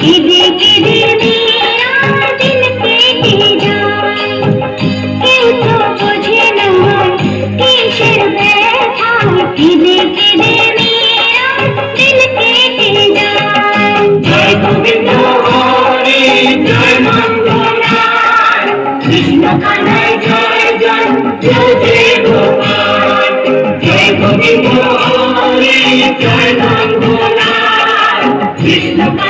কেঁদে কেঁদে মেয়েরা দিন কেটে যায়। কেউ তো বোঝে না কিসের ব্যথায়। কেঁদে কেঁদে মেয়েরা দিন কেটে যায় জয় গোবিন্দ হরে জয় মঙ্গলায় কৃষ্ণ কানায় জয় জয় জয় Krishna